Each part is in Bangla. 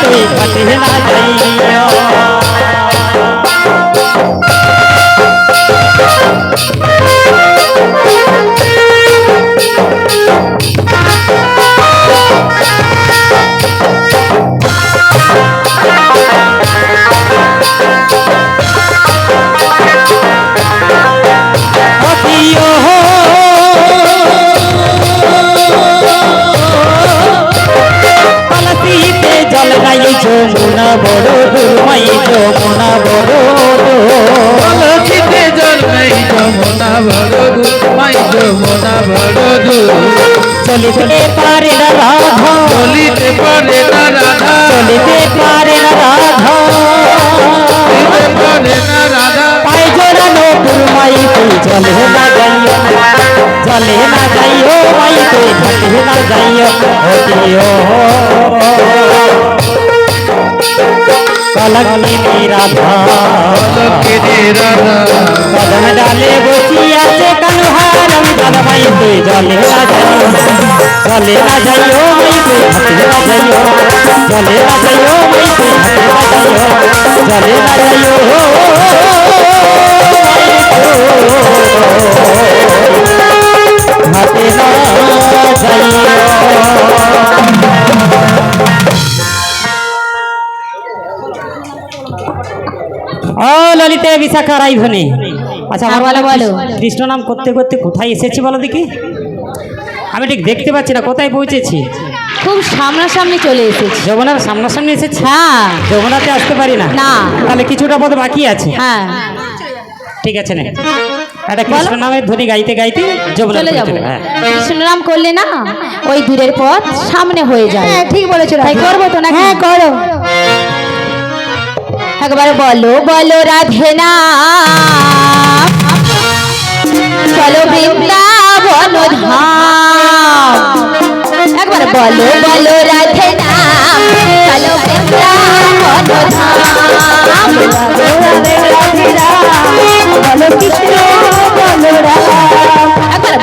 মাই তুই বড় দুর্মাই যমুনা বড় কলসিতে জল নেই যমুনা বড় দূর যমুনা বড় চলিতে পারে না রাধা। চলিতে পারে না রাধা। চলিতে পারে না রাধা। চলিতে পারে না রাধা। পায়ে জোড়ানো দুর্মাই তুই জলে না যাইও। জলে না যাইও মাই তুই ঘাটে না যাইও। অখিও কলঙ্কিনী রাধা কলকিনি রাধা কদম ডালে বসি আছে কানুহারম কদমাই তুই জলে না যাইও জলে না যাইও মাই তুই হাতে না যাইও জলে না যাইও মাই তুই হাতে না যাইও জলে না যাইও হাতে ও ললিতে বিশাখা রাইভনে আচ্ছা আমার বলো বলো। কৃষ্ণ নাম করতে করতে কোথায় এসেছি বলো দেখি? আমি ঠিক দেখতে পাচ্ছি না কোথায় পৌঁছেছি? খুব সামনাসামনি চলে এসেছি। যমুনার সামনাসামনি এসেছি? হ্যাঁ। যমুনাতে আসতে পারি না? না। তাহলে কিছুটা পথ বাকি আছে? হ্যাঁ। ঠিক আছে না। একটা কৃষ্ণ নামের ধ্বনি গাইতে গাইতে যমুনা চলে যাব। হ্যাঁ। কৃষ্ণনাম করলে না ওই দূরের পথ সামনে হয়ে যায়। হ্যাঁ ঠিক বলেছ তাই করব তো না হ্যাঁ করো। একবার বলো বলো রাধে না চলো বৃন্দাবন ধাম। একবার বলো বলো রাধে না চলো বৃন্দাবন ধাম। বলো কৃষ্ণ, বলো একবার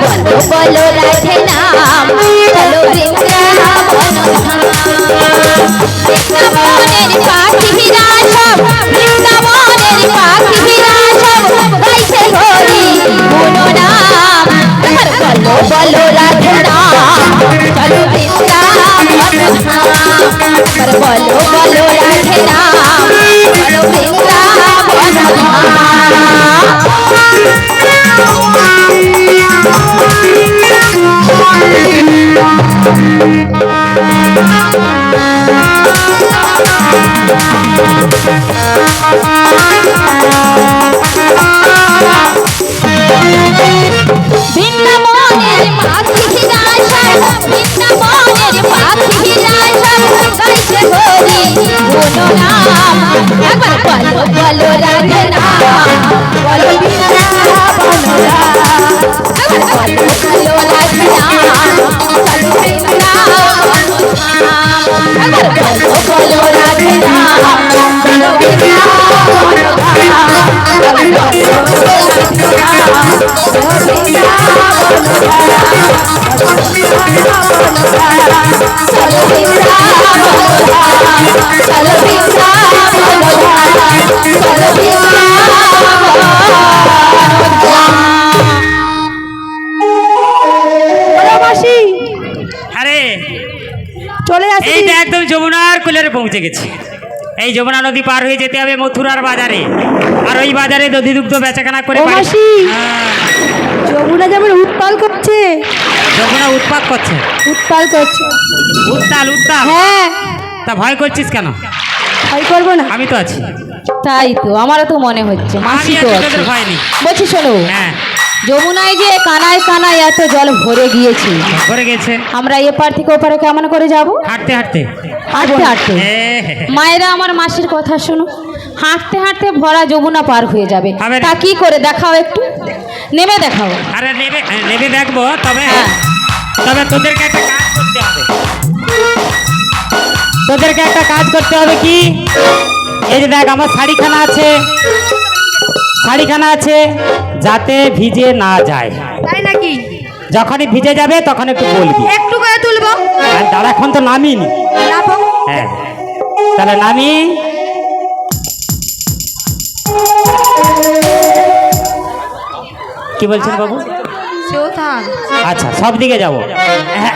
বলো বলো রাধে নাম চলো বৃন্দাবন বৃন্দাবনের পাখিরা সব বৃন্দাবনের পাখিরা সব চলো আসি এইটা একদম যমুনার কুলের পৌঁছে গেছি। এই যমুনা নদী পার হয়ে যেতে হবে মথুরার বাজারে। আর ওই বাজারে দধি দুগ্ধ বেচাকেনা করে। হ্যাঁ, যমুনা যেমন উত্তাল করছে। যমুনা উৎপাক করছে। উত্তাল করছে। উত্তাল উত্তাল হ্যাঁ। তা ভয় করছিস কেন? ভয় করব না। আমি তো আছি। তাই তো আমারও তো মনে হচ্ছে মাসি তো আছে বলছি শোনো হ্যাঁ। যমুনায় যে কানায় কানায় এত জল ভরে গিয়েছে। করে গেছে আমরা এপার থেকে ওপারে কেমন করে যাব? হাঁটতে হাঁটতে। হাঁটতে হাঁটতে। মায়েরা আমার মাসির কথা শোনো। হাঁটতে হাঁটতে ভরা যমুনা পার হয়ে যাবে। তা কি করে? দেখাও একটু। নেমে দেখাও। আরে নেবে নেবে দেখব। তবে হ্যাঁ। তবে তোদেরকে একটা কাজ করতে হবে। তোদেরকে একটা কাজ করতে হবে কি? এই যে দেখ আমার শাড়িখানা আছে। শাড়িখানা আছে যাতে ভিজে না যায়। তাই নাকি? যখনই ভিজে যাবে তখন একটু বলবি। একটু করে তুলবো। আর দাদা এখন তো নামিনি। হ্যাঁ। তাহলে নামি। কি বলছেন বাবু? আচ্ছা সব দিকে যাব। হ্যাঁ।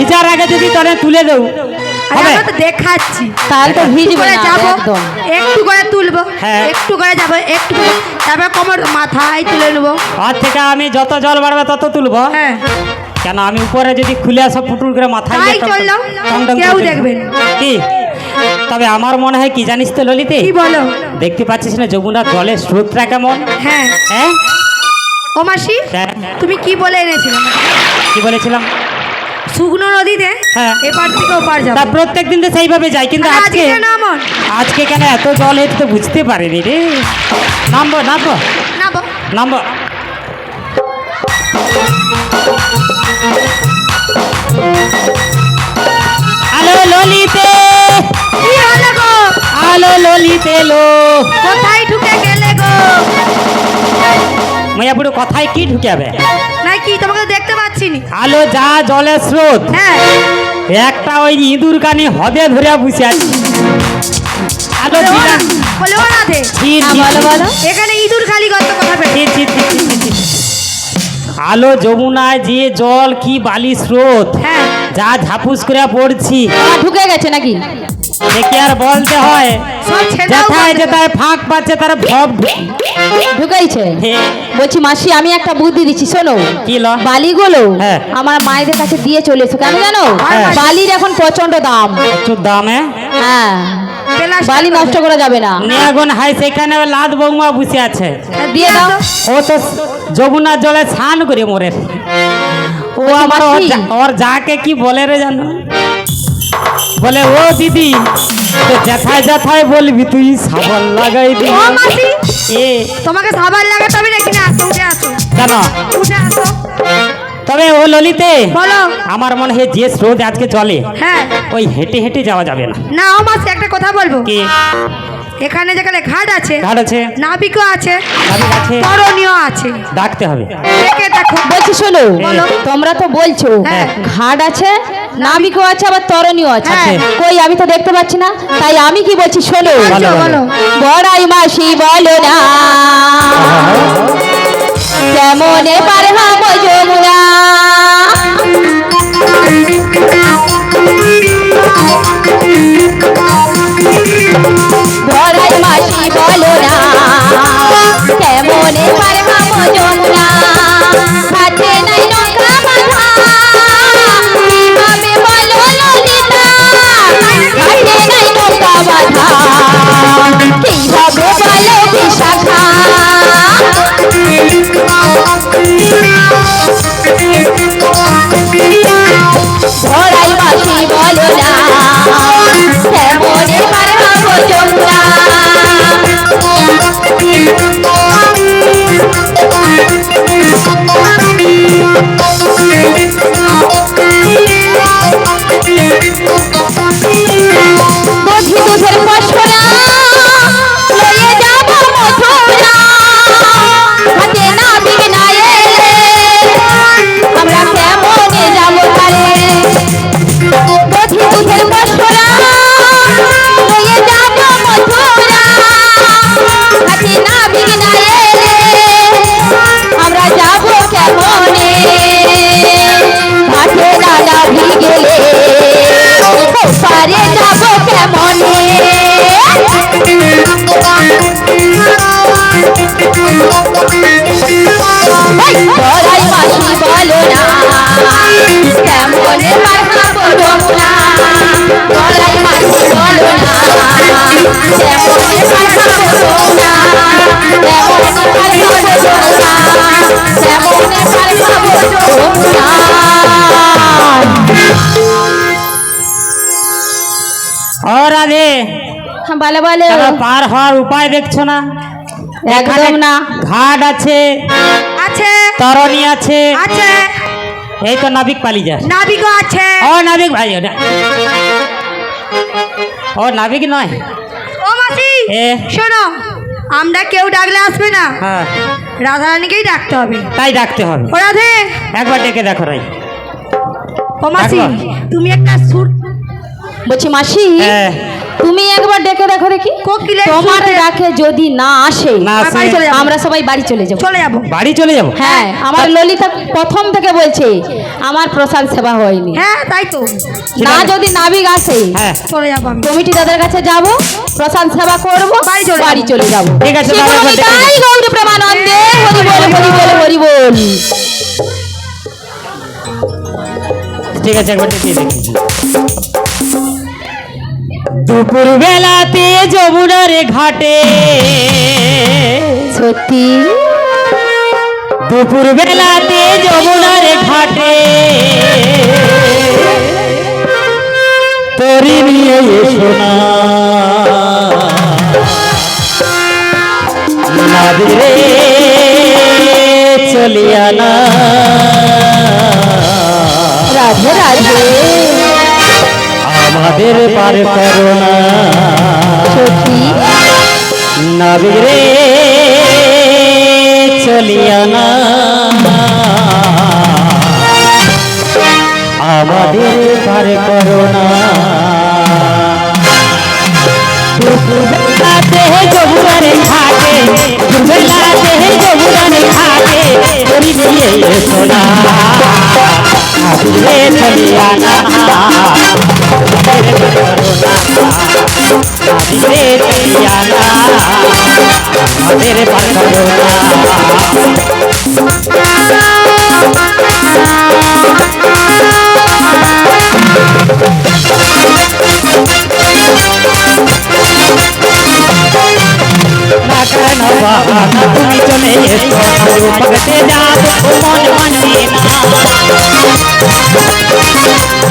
ভিজার আগে যদি তোরে তুলে দেও হবে? আমরা তো দেখাচ্ছি। তাহলে তো ভিজবে না যাব একদম। একটু করে তুলবো হ্যাঁ। একটু করে যাব একটু তারপর কোমর মাথায় তুলে নেব। আর থেকে আমি যত জল বাড়বে তত তুলবো। হ্যাঁ। কেন আমি উপরে যদি খুলে আসা পুটুর করে মাথায় কেউ করে দেখবে না। কি? তবে আমার মনে হয় কি জানিস তো ললিতে? কি বলো? দেখতে পাচ্ছিস না যমুনার জলের স্রোতটা কেমন? হ্যাঁ। হ্যাঁ? ও মাসি হ্যাঁ। তুমি কি বলে এনেছিলে? কি বলেছিলাম? শুকনো নদীতে হ্যাঁ। এপার থেকে ওপার যাব। তা প্রত্যেক দিন তো সেইভাবে যাই কিন্তু আরে আজকে আজকে না মন আজকে কেন এত জল এসে তো বুঝতে পারিনি রে। নামবো নামবো। না বো নামবো। হ্যালো ললিতে কি হলো গো? হ্যালো ললিতে লো কোথায় ঢুকে গেলে গো? মাইয়াপুরে কথায় কি ঢুকাবে কি তোমাকে তো দেখতে পাচ্ছি নি আলো যা জলের স্রোত। হ্যাঁ। একটা ওই ইঁদুর কানি হদে ধরে বসে আছি। আলো বলে ও না- দে। হ্যাঁ, ছি, বলো বলো। এখানে ইঁদুর খালি গর্ত কথা। আলো যমুনায় যে জল কি বালি স্রোত। হ্যাঁ। যা ঝাপুস করে পড়ছি। ঢুকে গেছে নাকি? দেখি আর বলতে হয় যেথায় যেথায় ফাঁক পাচ্ছে তারা ভব ঢুকাইছে। বলছি মাসি আমি একটা বুদ্ধি দিচ্ছি শোনো। কি ল? বালিগুলো হ্যাঁ। আমার মায়েদের কাছে দিয়ে চলে এসো। কেন জানো? হ্যাঁ। বালির এখন প্রচণ্ড দাম। প্রচুর দামে হ্যাঁ। বালি নষ্ট করা যাবে না। নিয়াগুন হাই সেখানে লাদ বৌমা বসে আছে। দিয়ে দাও। ও তো যমুনার জলে স্নান করে মরে। ও আমার ওর যাকে কি বলে রে জানো? বলে ও দিদি যেথায় বলবি তুই সাবল লাগাই দি ও মাসি এ। তোমাকে সাবান লাগাতে হবে নাকি? না আসো উঠে আসো। কেন? উঠে আসো। তবে ও ললিতে বলো। আমার মনে হয় যে স্রোত আজকে চলে হ্যাঁ। ওই হেঁটে হেঁটে যাওয়া যাবে না। না ও মাসি একটা কথা বলব। কি? এখানে যেখানে ঘাট আছে ঘাট আছে। নাবিকও আছে নাবিক আছে। করণীয় আছে। ডাকতে হবে। দেখে দেখো। বলছি শোনো বলো। তোমরা তো বলছো হ্যাঁ। ঘাট আছে নাবিকও আছে আবার তরণীয় আছে। হ্যাঁ। কই আমি তো দেখতে পাচ্ছি না? তাই আমি কি বলছি শোনো। বলো বড়াই মাসি বলো না। কেমনে পার হব যমুনা বড়াই মাসি বলো না। কেমনে পার হব যমুনা হাতে নাই নৌকা বাঁধা। কীভাবে বলো বিশাখা বলে তারা পার হওয়ার উপায় দেখছ না? একদম না। ঘাট আছে আছে। তরণী আছে। আছে। এই তো নাবিক পালি যা নাবিকও আছে। ও নাবিক ভাই ও নাবিক নয়। ও মাসি এ। শোনো আমরা কেউ ডাকলে আসবে না। হ্যাঁ। রাধারানীকেই ডাকতে হবে। তাই ডাকতে হবে। ও রাধে। একবার ডেকে দেখো রাই। ও মাসি তুমি একটা সুর বলছি মাসি হ্যাঁ। তুমি একবার ডেকে দেখো দেখি। কোকিলের তোমার ডাকে যদি না আসে আমরা চলে যাব। আমরা সবাই বাড়ি চলে যাব। চলে যাব। বাড়ি চলে যাব? হ্যাঁ আমার ললিতা প্রথম থেকে বলছে আমার প্রসাদ সেবা হয়নি। হ্যাঁ তাই তো। না যদি নাবিক আসে হ্যাঁ। চলে যাব আমি। কমিটি দাদার কাছে যাব প্রসাদ সেবা করব বাড়ি চলে বাড়ি যাব। চলে যাব। ঠিক আছে, তাই গৌর প্রেমানন্দে হরি বল হরি বল হরি বল। ঠিক আছে একবার দেখি দুপুর বেলাতে যমুনার ঘাটে। সত্যি? দুপুর বেলাতে যমুনার ঘাটে। তরি নিয়ে এসো না। নাদিরে চলিয়া না। রাধে রাধে। আমাদের পার করো না নাবিরে চলিয়া না। আমাদের পার করো না দুপুরবেলাতে যমুনার ঘাটে দুপুরবেলাতে যমুনার ঘাটে তুমি নিয়ে এসো না নাবিরে চলিয়া না আমাদের পার করো না নাবিরে চলিয়া না আমাদের পার করো না তুমি চলে এসো আলু পকতে যাব মন মানে না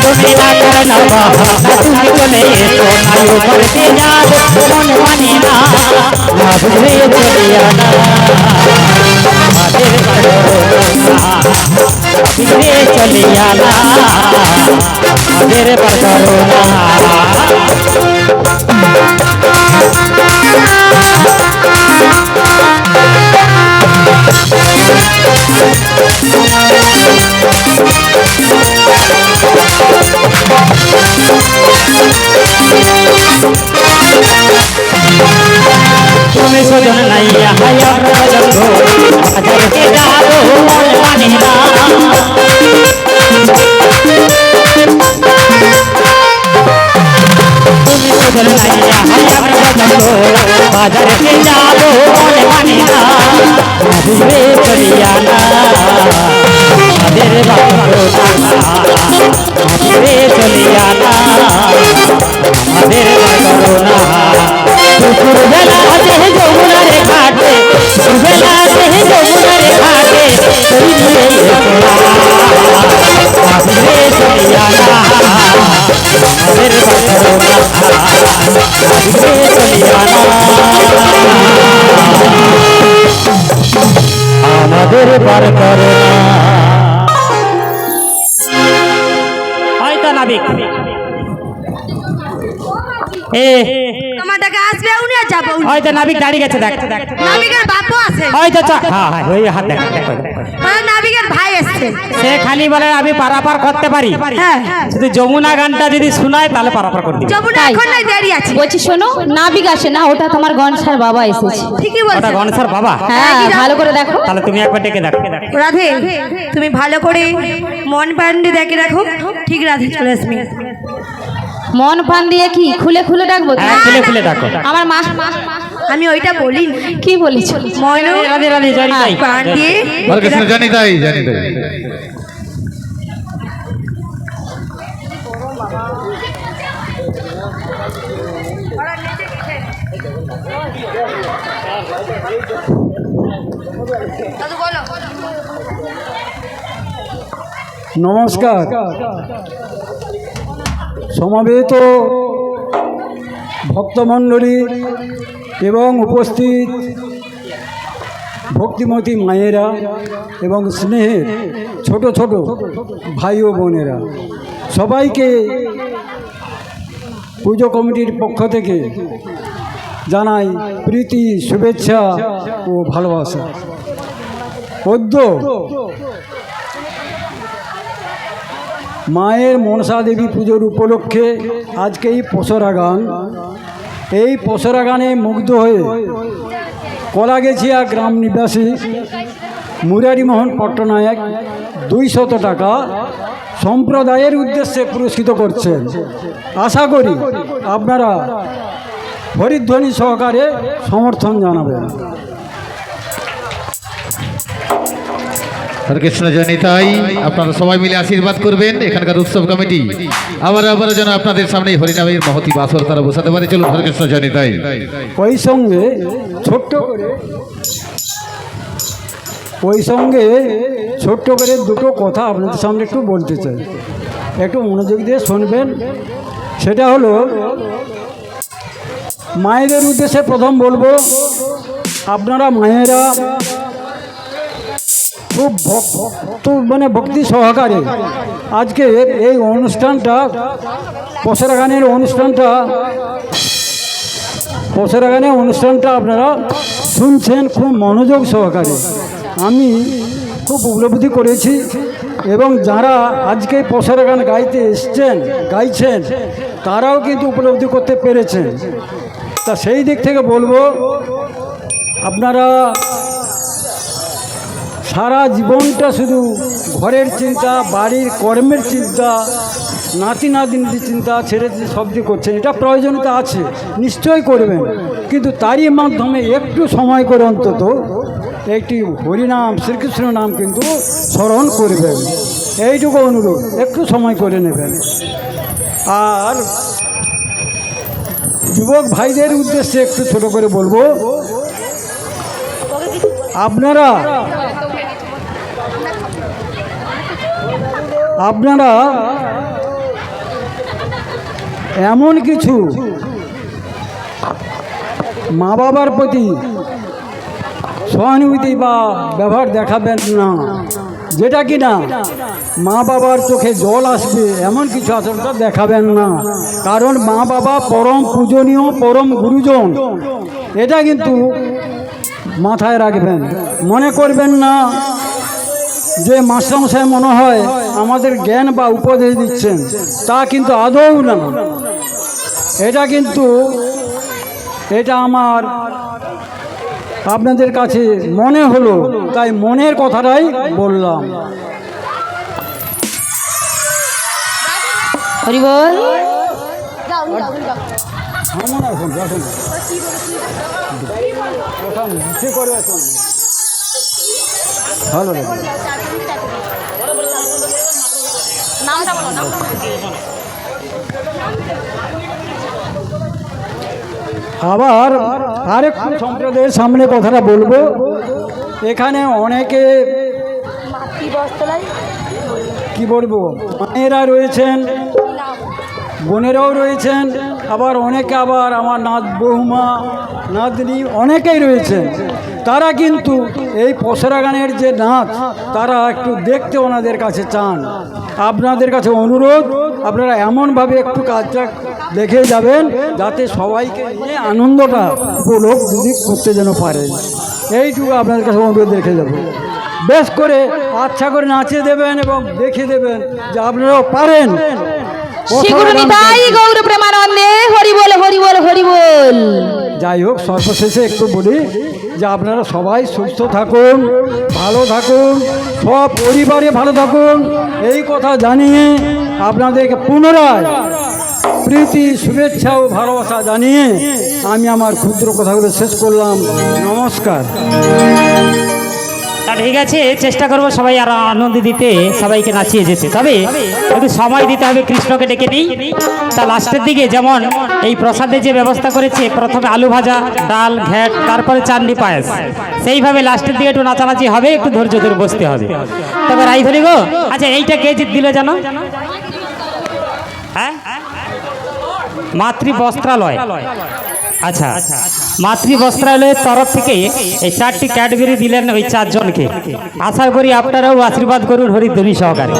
তুমি না করনা বাহানা তুমি চলে এসো আলু পকতে যাব মন মানে না না বুঝলে চলিয়া না আমাদের করোনা বুঝলে চলিয়া না আমাদের করোনা তুমি সুজন নাইয়া হায়া প্রজন্ম বাজারকে যাব মন মানে না তুমি সুজন নাইয়া হায়া প্রজন্ম বাজারকে যাব মন মানে না বুঝবে চলিয়া না আমাদের বাবু বুঝবে চলিয়া না আমাদের করোনা দুপুর বেলা দেহ যমুনার ঘাটে বেলা দেহ যমুনার ঘাটে তুই নিয়ে এসোনা ভাবলে চলিয়া না। আমাদের করোনা ভাবলে চলিয়া আমাদের হয়তো নাবিক এ তোমার টাকা আসবে উনি আর যাব। হয়তো নাবিক দাঁড়িয়ে গেছে দেখ। দেখ নাবিকের বাপও আছে হয়তো চ- হ্যাঁ হ্যাঁ ওই হাত দেখ। মানে নাবিকের ভাই এসছে। সে খালি বলে আমি পারাপার করতে পারি। হ্যাঁ যদি যমুনা গানটা যদি শোনায় তাহলে পারাপার করে দিবে। যাব না তাই। এখন নাই দেরি আছে। বলছি শোনো নাবিক আসে না ওটা তোমার গনসার বাবা এসেছে। ঠিকই ওটা বলছো গণেশের বাবা? হ্যাঁ ভালো করে দেখো। তাহলে তুমি একবার ডেকে দেখো। রাধে তুমি ভালো করে মন প্যান্ডে দেখে রাখো। ঠিক রাধে চলে আসবি। মন পান দিয়ে কি? খুলে খুলে ডাকবো তো? হ্যাঁ খুলে খুলে ডাকো। আমার মা আমি ওইটা বলি কি বলেছ? ময়নু রাধে রাধে। প্রাণ দিয়ে বল কৃষ্ণ জানি তাই জানি তাই। নমস্কার। সমাবেত ভক্তমণ্ডলী এবং উপস্থিত ভক্তিমতী মায়েরা এবং স্নেহের ছোট ছোট ভাই ও বোনেরা। সবাইকে পুজো কমিটির পক্ষ থেকে জানাই প্রীতি, শুভেচ্ছা ও ভালোবাসা। পদ্য মায়ের মনসা দেবী পুজোর উপলক্ষে আজকে এই পসরা গান এই পসরা গানে মুগ্ধ হয়ে কলাগেছিয়া গ্রাম নিবাসী মুরারিমোহন পট্টনায়ক দুই শত টাকা সম্প্রদায়ের উদ্দেশ্যে পুরস্কৃত করছেন। আশা করি আপনারা হরিধ্বনি সহকারে সমর্থন জানাবেন। হরে কৃষ্ণ জনিতাই আপনারা সবাই মিলে আশীর্বাদ করবেন, এখানকার উৎসব কমিটি। আবার আবার যেন আপনাদের সামনে হরিনামের মহতি বাসর তারা বসাতে পারে। চলুন হরে কৃষ্ণ জনিতাই ওই সঙ্গে ছোট্ট করে ওই সঙ্গে ছোট্ট করে দুটো কথা আপনাদের সামনে একটু বলতে চাই। একটু মনোযোগ দিয়ে শুনবেন। সেটা হলো, মায়েদের উদ্দেশ্যে প্রথম বলব, আপনারা মায়েরা খুব ভক্ত মানে ভক্তি সহকারে। আজকে এই অনুষ্ঠানটা, পসরা গানের অনুষ্ঠানটা, পসরা গানের অনুষ্ঠানটা আপনারা শুনছেন খুব মনোযোগ সহকারে। আমি খুব উপলব্ধি করেছি এবং যারা আজকে পসরা গান গাইতে এসছেন, গাইছেন, তারাও কিন্তু উপলব্ধি করতে পেরেছেন। তা সেই দিক থেকে বলব, আপনারা সারা জীবনটা শুধু ঘরের চিন্তা, বাড়ির কর্মের চিন্তা, নাতি নাতিনির চিন্তা ছেড়ে দিয়ে সবজি করছেন, এটা প্রয়োজনীয়তা আছে, নিশ্চয়ই করবেন। কিন্তু তারই মাধ্যমে একটু সময় করে অন্তত একটি হরিনাম, শ্রীকৃষ্ণ নাম কিন্তু স্মরণ করবেন। এইটুকু অনুরোধ, একটু সময় করে নেবেন। আর যুবক ভাইদের উদ্দেশ্যে একটু ছোট করে বলব, আপনারা আপনারা এমন কিছু মা বাবার প্রতি সহানুভূতি বা ব্যবহার দেখাবেন না। যেটা কি না মা বাবার চোখে জল আসবে, এমন কিছু আচরণটা দেখাবেন না। কারণ মা বাবা পরম পূজনীয়, পরম গুরুজন। এটা কিন্তু মাথায় রাখবেন। মনে করবেন না যে মাস্টারমশাই মনে হয় আমাদের জ্ঞান বা উপদেশ দিচ্ছেন তা কিন্তু আদৌ না। এটা কিন্তু এটা আমার আপনাদের কাছে মনে হলো তাই মনের কথাটাই বললাম। কথা ভালো লাগে। আবার আরেকটু সম্প্রদায়ের সামনে কথাটা বলব। এখানে অনেকে কি বলব? মায়েরা রয়েছেন বোনেরাও রয়েছেন আবার অনেকে আবার আমার নাত বৌমা, নাতনি অনেকেই রয়েছেন তারা কিন্তু এই পসরা গানের যে নাচ, তারা একটু দেখতে ওনাদের কাছে চান। আপনাদের কাছে অনুরোধ, আপনারা এমনভাবে একটু কাজটা দেখে যাবেন, যাতে সবাইকে নিয়ে আনন্দটা উপলোক যদি করতে যেন পারে। এইটুকু আপনাদের কাছে অনুরোধ রেখে যাব। বেশ করে আচ্ছা করে নাচে দেবেন এবং দেখিয়ে দেবেন যে আপনারাও পারেন। গৌর প্রেমানন্দে হরি বল হরি বল হরি বল। যাই হোক সর্বশেষে একটু বলি যে আপনারা সবাই সুস্থ থাকুন ভালো থাকুন সব পরিবারে ভালো থাকুন। এই কথা জানিয়ে আপনাদেরকে পুনরায় প্রীতি শুভেচ্ছা ও ভালোবাসা জানিয়ে আমি আমার ক্ষুদ্র কথাগুলো শেষ করলাম। নমস্কার। তা ঠিক আছে, চেষ্টা করব সবাই আর আনন্দ দিতে, সবাইকে নাচিয়ে যেতে। তবে একটু সময় দিতে হবে কৃষ্ণকে ডেকে নিই। তা লাস্টের দিকে যেমন এই প্রসাদের যে ব্যবস্থা করেছে, প্রথমে আলু ভাজা, ডাল, ঘ্যাট, তারপরে চান্ডি পায়েস। সেইভাবে লাস্টের দিকে একটু নাচানাচি হবে, একটু ধৈর্য ধরে বসতে হবে। তবে রাই ধরি গো আচ্ছা এইটা কে জিত দিল জানো? হ্যাঁ? মাতৃ বস্ত্রালয় আচ্ছা আচ্ছা। মাতৃ বস্ত্রালয়ের তরফ থেকে এই চারটি ক্যাটাগরি দিলেন ওই চারজনকে আশা করি আপনারাও আশীর্বাদ করুন হরিধ্বনি সহকারে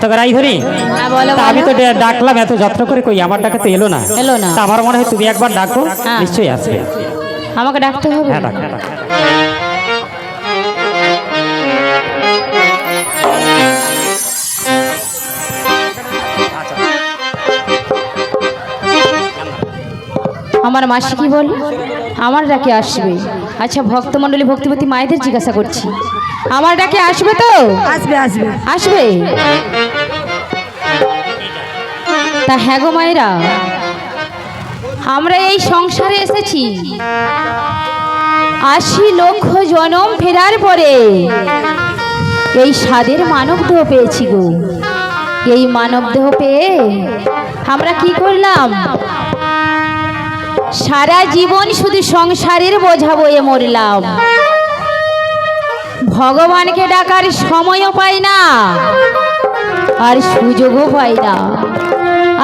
তবে রাই ধরি হ্যাঁ, আমি তো। ডাকলাম এত যত্ন করে কই আমার ডাকে তো এলো না এলো না। তা আমার মনে হয় তুমি একবার ডাকো হ্যাঁ। নিশ্চয়ই আসবে আমাকে ডাকতে হবে হ্যাঁ ডাক আমার মাসি কি বল? আমার ডাকে আসবে। আচ্ছা ভক্তমণ্ডলী ভক্তিপতি মায়েদের জিজ্ঞাসা করছি। আমার ডাকে আসবে তো? আসবে আসবে। আসবে? তা হ্যাঁ গো মায়েরা আমরা এই সংসারে এসেছি। আশি লক্ষ জনম ফেরার পরে এই স্বাদের মানব দেহ পেয়েছি গো। এই মানব দেহ পেয়ে আমরা কি করলাম? সারা জীবন শুধু সংসারের বোঝা বয়ে মরলাম। ভগবানকে ডাকার সময়ও পাই না, আর সুযোগও পাই না।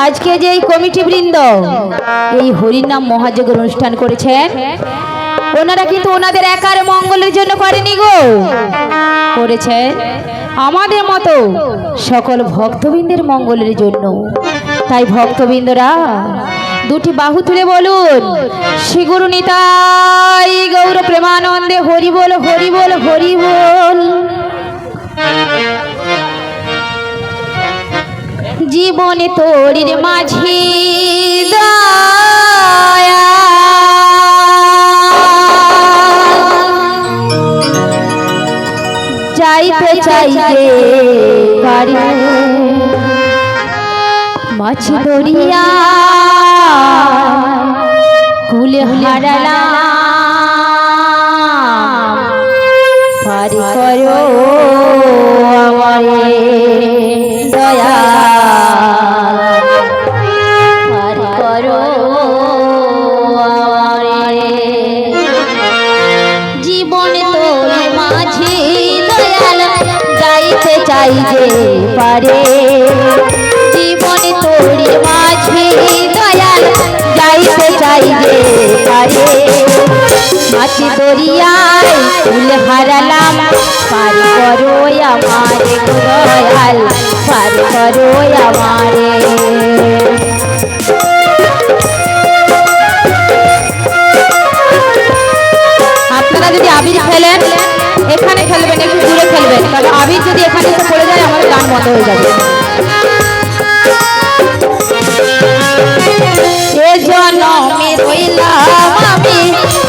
আজকে যে এই কমিটি বৃন্দ, এই হরিনাম মহাযজ্ঞের অনুষ্ঠান করেছেন, ওনারা কিন্তু ওনাদের একার মঙ্গলের জন্য করেনি গো। করেছেন আমাদের মতো সকল ভক্তবৃন্দের মঙ্গলের জন্য। তাই ভক্তবৃন্দরা দুটি বাহু তুলে বলুন। শ্রী গুরু নিতাই গৌর প্রেমানন্দে হরি বল হরি বল হরি বল জীবনে তোরির মাঝি দয়া। যাইতে চাইতে পারি। মাছ ধরিয়া আমারে জীবনে তোর মাঝে দয়াল যাইতে পারে। জীবনে তোর মাঝে দয়াল যাইতে মাছি দরিয়ায় ফুল হারালাম। পার করো আমারে দয়াল, পার করো আমারে। আপনারা যদি আবির খেলেন, এখানে খেলবেন, একটু দূরে খেলবেন। কারণ আবির যদি এখানে এসে পড়ে যায়, আমাদের গান বন্ধ হয়ে যাবে। এ জনমে রইলাম আমি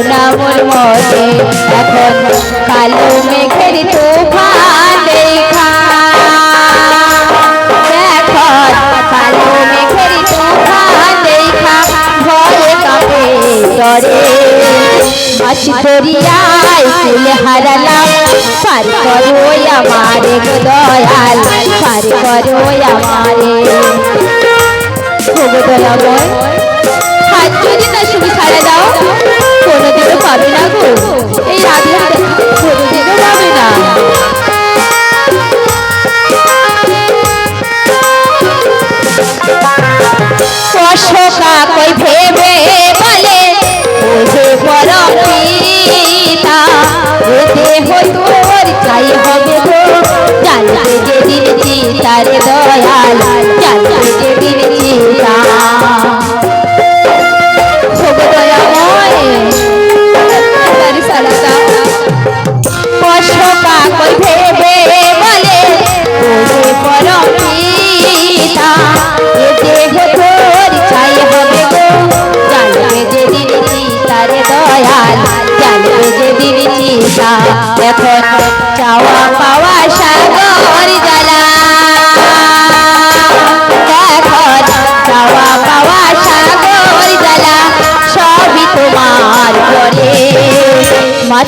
ছিল না মোর। মনে এখন কালো মেঘের তুফান দেখা এখন কালো মেঘের তুফান দেখা ভয়ে কাঁপে ডরে মাছ ধরিয়ায় ফুল হারালাম। পার করো আমারে দয়াল। পার করো আমারে হাত যদি না শুধু ছাড়া দাও। পাবে না গো। এই রাধে না। অশোকা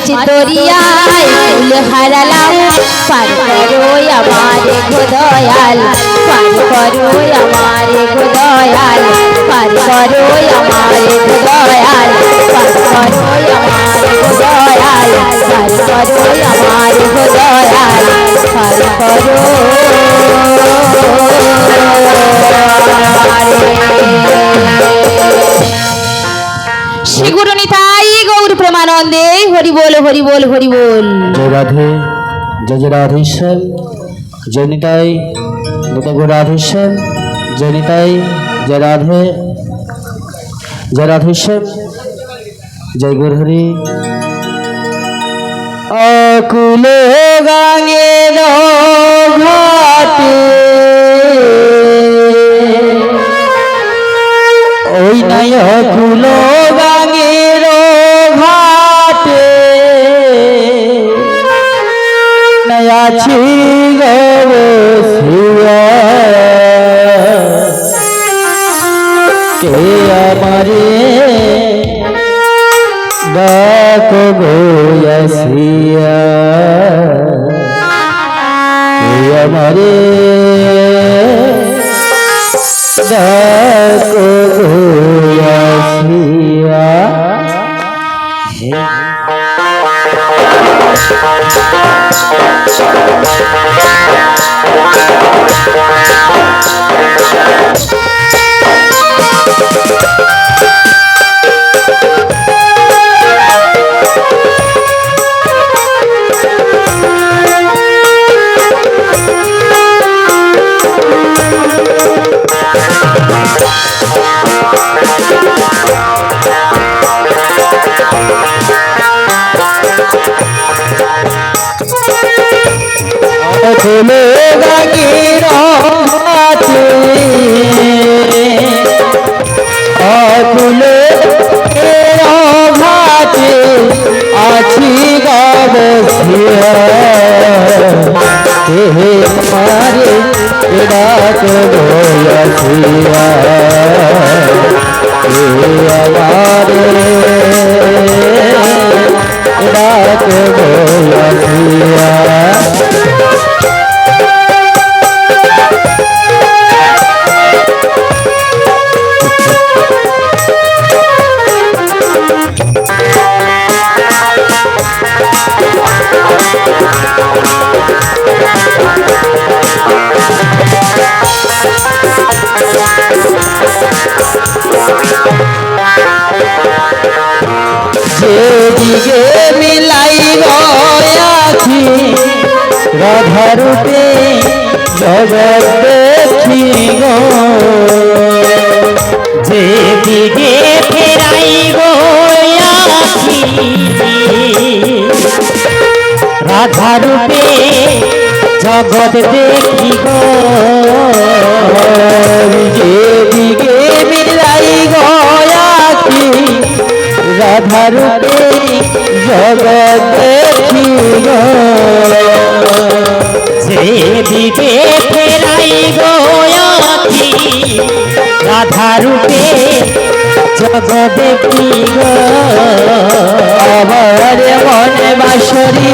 মাছ দরিয়ায় ফুল হারালাম, পার করো আমারে গোদয়াল পার করো আমারে গোদয়াল পার করো আমারে গোদয়াল পার করো আমারে গোদয়াল পার করো আমারে গোদয়াল পার করো প্রেমানন্দে হরি বল হরি বল হরি বল। জয় রাধে জয় জয় রাধেশ্বর জয় নিতাই নিতাই গো রাধেশ্বর জয় নিতাই জয় রাধে জয় রাধেশ্বর জয় গৌর হরি। অকুলে গাঙে ঘাটে। ওই নাই অকুল আছি কে আমারে ডাক গোয়াসিয়া কে আমারে ডাক গোয়াসিয়া Thank ফুলে হাতে অকুলে ঘাটে আছি গাবসিয়া কে মারে ডাক গোয়াসিয়া কে আমারে। ডাক গোয়াসিয়া যেদিকে রাধা রূপে জগৎ দেখি গো। যেদিকে ফেরাই গয়াছি রাধা রূপে জগৎ দেখি গো। যেদিকে মিলাই গয়াছি রাধা রূপে জগৎ দেখি গো যেদিকে ফেরাই গয়াছি রাধা রূপে জগৎ দেখি আমার মনে বাসরি